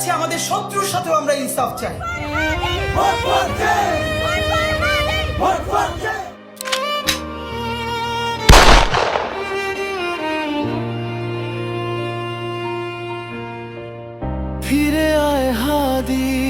বলেছে আমাদের শত্রুর সাথেও আমরা ইনসাফ চাই। ফিরে আয় হাদি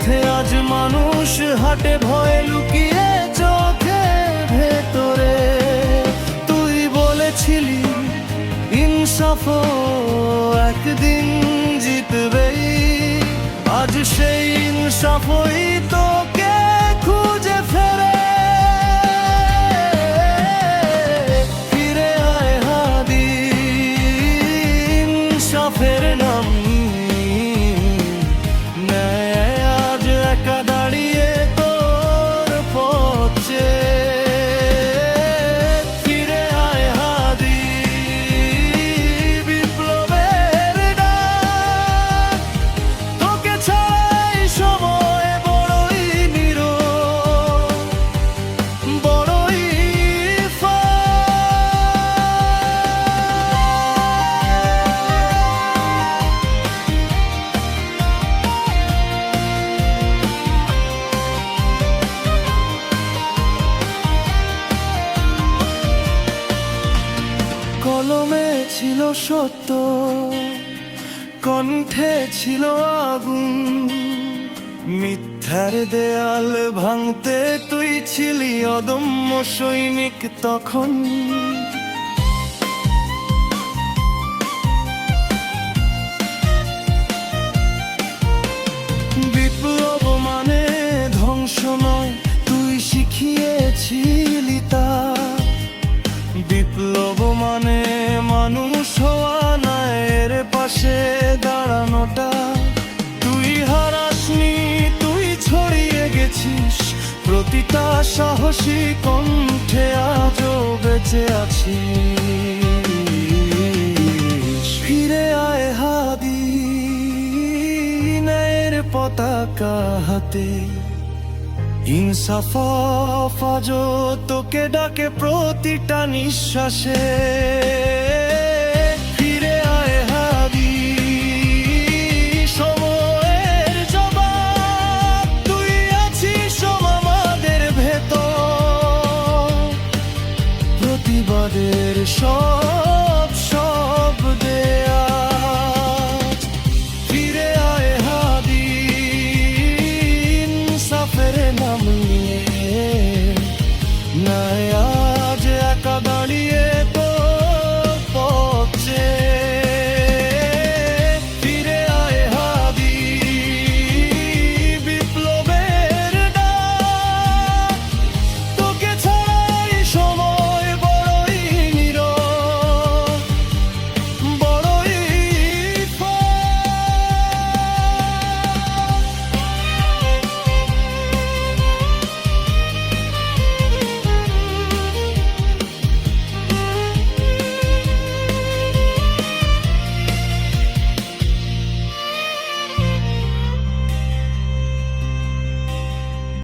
পথে আজ মানুষ হাটে, ভয় লুকিয়ে চোখে ভেতরে। তুই বলেছিলি, ইনসাফ একদিন জিতবেই। আজ সেই ইনসাফই কলমে ছিল সত্য কণ্ঠে ছিল আগুন। মিথ্যার দেয়াল ভাঙতে তুই ছিলি অদম্য সৈনিক তখন। প্রতিটা সাহসী কণ্ঠে আজও বেঁচে আছিস ফিরে আয় হাদি ন্যায়ের পতাকা হাতে। ইনসাফ আজ তোকে ডাকে প্রতিটা নিঃশ্বাসে। আমাদের সব